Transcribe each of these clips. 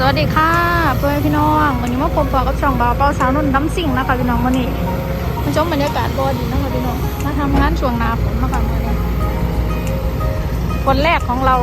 สวัสดีค่ะเพื่อนพี่น้องวันนี้มาพบกับช่องบาเป้าสาวนุ่นน้ำสิ่งนะคะพี่น้องวันนี้มาชมบรรยากาศบอดีนะคะพี่น้องมาทำงานช่วงหนาฝนนะคะวันนี้คนแรกของเรา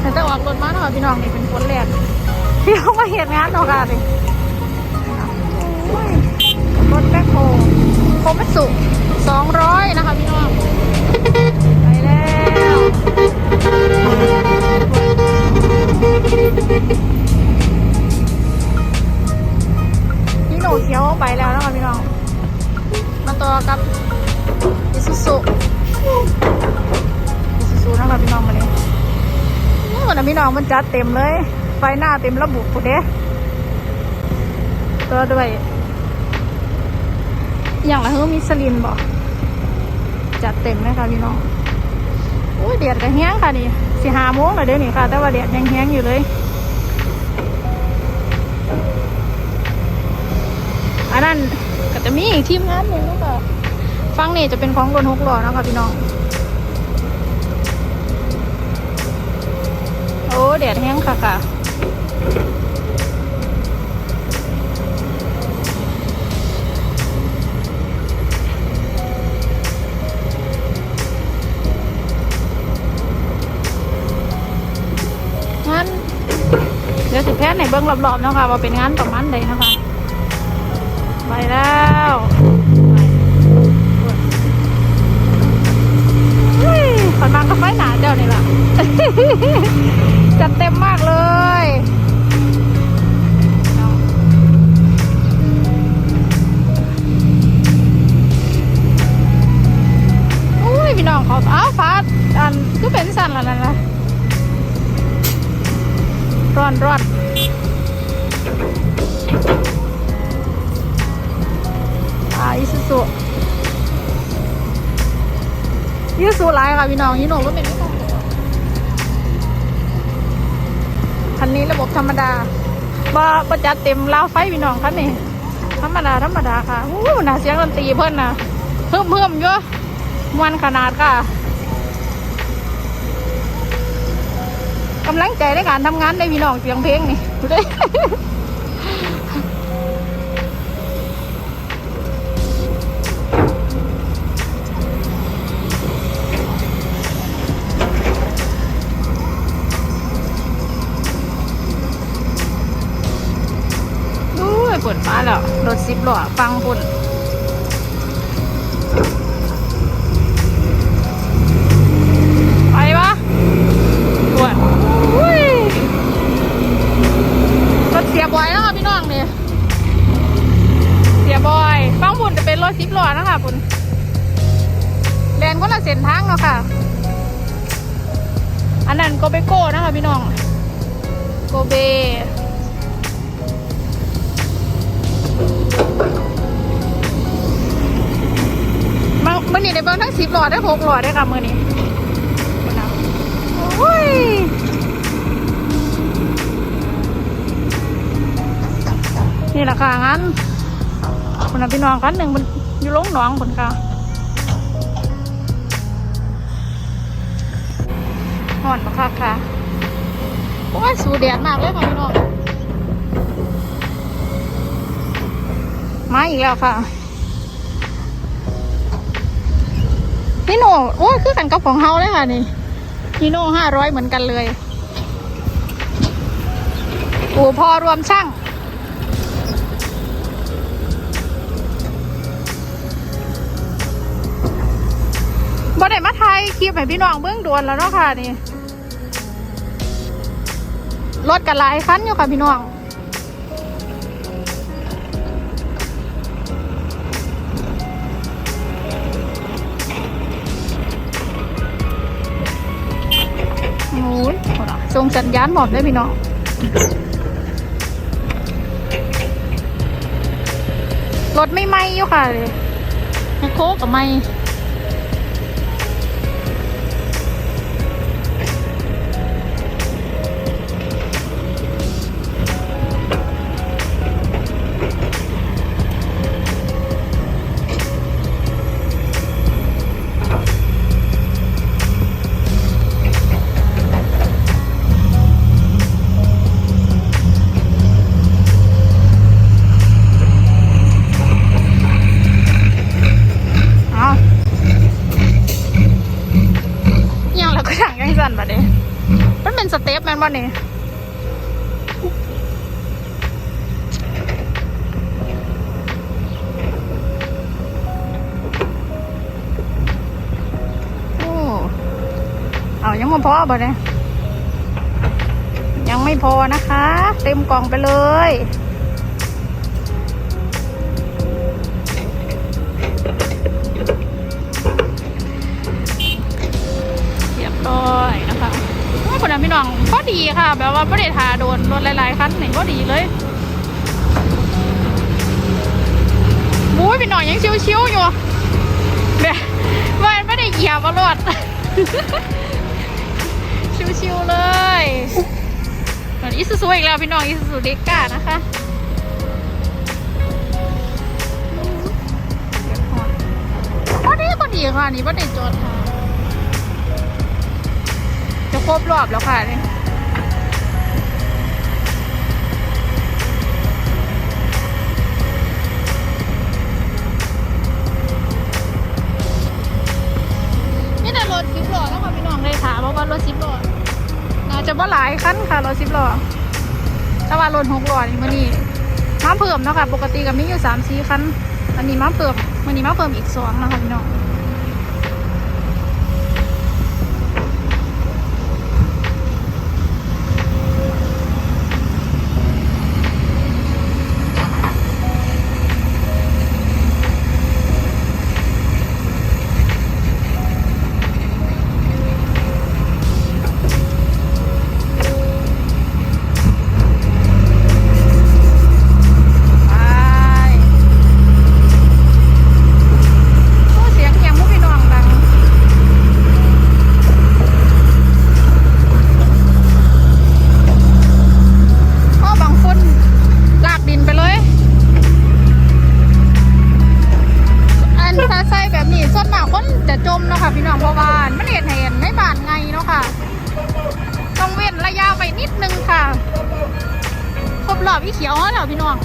แต่จะออกรถมาเนาะพี่น้องนี่เป็นคนแรกที่เขามาเห็นงานเนาะค่ะ นนี้พี่น้องมันจัดเต็มเลย ไฟหน้าเต็มระบุปุ๊เด้ตัวด้วย อย่างไรเฮ้มีสลินบอกจัดเต็มเลยค่ะพี่น้องโอ้ยเดียดกันแห้งค่ะนี่สิหาโมงเลยเดี๋ยวนี้ค่ะ แต่ว่าเดียดยังแห้งอยู่เลยอันนั้นก็จะมีอีกทีมงานหนึ่งแล้วก็ฟังนี่จะเป็นของรถหกล้อนะคะพี่น้อง โอ้เดียดแห้งค่ะค่ะงานเดี๋ยวสิแพทย์ในเบื้องรอบๆเนาะคะว่าเป็นงานประมาณใดเนะคะไปแล้วเฮ้ยขอนางก็ไฟหนาเจ้านี่แหละ สุสุหลายค่ะพี่น้องยี่หนูก็เป็นไม่ต้องคันนี้ระบบธรรมดาบ่บ่จัดเต็มล้าวไฟพี่น้องคันนี้ธรรมดาธรรมดาค่ะอู้น่าเสียงดนตรีเพิ่นน่ะเพิ่มเพิ่มเยอะมวนขนาดค่ะกำลังใจในการทำงานในพี่น้องเสียงเพลงนี่ดูดิดู มาแล้วรถสิบล้อฟังปุ่นไปปะปวดอุ้ยรถเสียบอยนะคะพี่น้องเนี่ยเสียบอยฟังปุ่นจะเป็นรถสิบล้อนะคะปุ่นแลนก็ละเส้นทางเนาะค่ะ อันนั้นโกเบโก้นะคะพี่น้องโกเบ มื่อมื่อนี้ได้เบิ่งทั้งสิบหลอดได้หกหลอดได้ค่ะมื่อนี้โอ้ยนี่แหละค่ะงั้นคุณน่ะพี่น้องกันหนึ่งมันอยู่ลงหนองคุณค่ะห่อนมาค่ะค่ะโอ้ยสูดแดดมากเลยค่ะพี่น้อง มาอีกแล้วค่ะนี่โน่โอ้คือกันกับของเฮาเลยค่ะนี่นี่โน่ห้าร้อยเหมือนกันเลยโอ้พอรวมช่างบ่ได้มาไทยคลิปให้พี่น้องเบื้องดวนแล้วเนาะค่ะนี่รถกันหลายคันอยู่ค่ะพี่น้อง โอ้ยโหล่ะส่งสัญญาณบอกได้พี่น้องรถไม่ไหมอยู่ค่ะเลยแมคโคกกับไม่ บ่นี่เอายังไม่พอบ่เนี่ยยังไม่พอนะคะ เต็มกล่องไปเลยเรียบร้อยนะคะอ้ยคนนั้นพี่น้อง ก็ดีค่ะ แบบว่าไม่ได้ทาโดนรถหลายๆคันนี่ก็ดีเลยบู๊ยพี่น้องยังชิวๆอยู่แบบว่าไม่ได้เหยียบเอารถชิวๆเลยเหมือนอิซูซูอีกแล้วพี่น้องอิซูซูเด็กก้านะคะพอดีพอดีค่ะนี่ว่าได้จอดทาจะครบรอบแล้วค่ะนี่นี่ จะว่าหลายคันค่ะรถสิบล้อแต่ว่ารถหกล้อนี่มันนี่มาเพิ่มเนาะค่ะ ปกติก็มีอยู่สามสี่คัน อันนี้มาเพิ่มมันนี้มาเพิ่มอีกสองนะคะพี่น้อง พี่เขียวแล้วพี่น้อง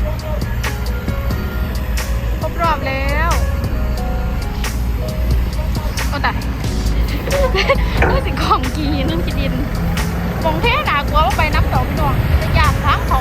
ครบรอบแล้วโอ้ตายรู้สึกของกีนั่นกิดินมองเท่หนากลัวว่าไปน้ำดอกพี่น้องจะยากทั้งเขา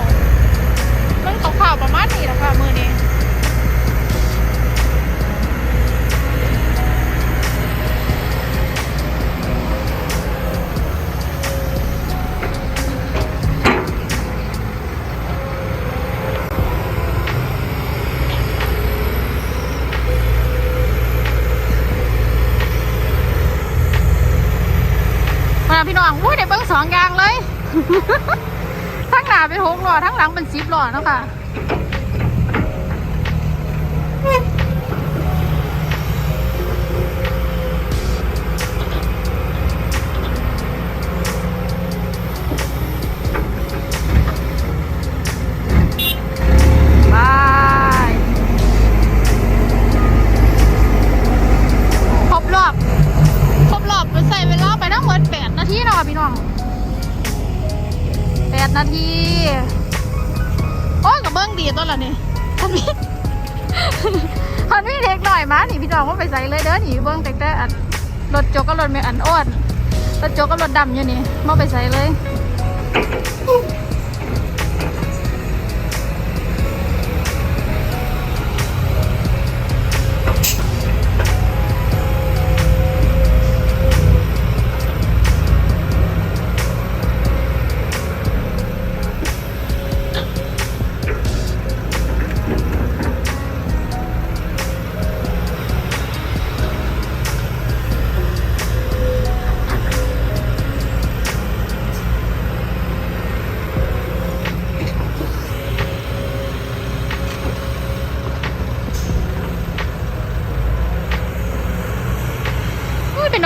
าพี่น้องอุ้ยเด้เบิ้งสองอย่างเลย ทั้งหน้าเป็นหกล้อทั้งหลังเป็นสิบล้อเนาะค่ะ คันพี่ทันพี่เล็กหน่อยมาหนิพี่น้องว่าไปใส่เลยเด้อหนิเบิ้งแต่แต่อันรถโจกก็รถเมอันอ้วนรถโจกก็รถดำอยู่นี่มาไปใส่เลย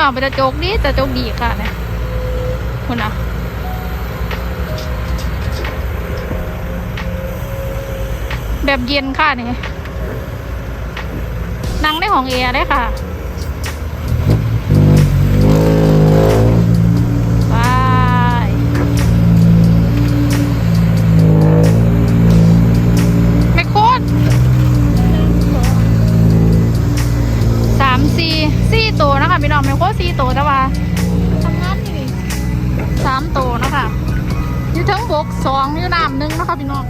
น้องไปแต่โจกดีตะโจกดีค่ะเนี่ยคุณนะแบบเย็นค่ะนี่นั่งในห้องแอร์ได้ค่ะ องไม่โคตรสี่ตัวแต่ว่าทำงานนี่สามตัวนะคะทั้งบกสองอยู่น้ำหนึ่งนะคะพี่น้อง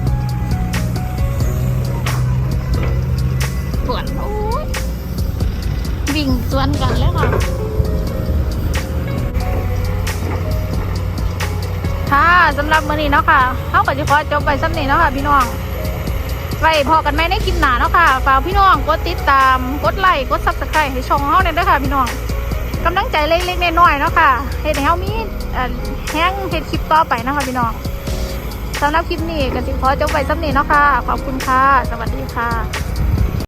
ปวดโอ้ยวิ่งสวนกันเลยค่ะค่ะสำหรับมื้อนี้เนาะค่ะเขาก็จะขอจบไปสำนี้เนาะค่ะพี่น้องไว้พอกันไหมในคลิปหนาเนาะค่ะฝากพี่น้องกดติดตาม กดไลค์ กดซับสไครต์ให้ช่องเฮาเนี่ยด้วยค่ะพี่น้อง กำลังใจเล็กๆน้อยๆเนาะค่ะเห็ดให้เฮามีแห้งเห็ดคลิปต่อไปนะคะพี่น้องสำหรับคลิปนี้กันสิขอจบไปสำนี้เนาะค่ะ ขอบคุณค่ะ สวัสดีค่ะ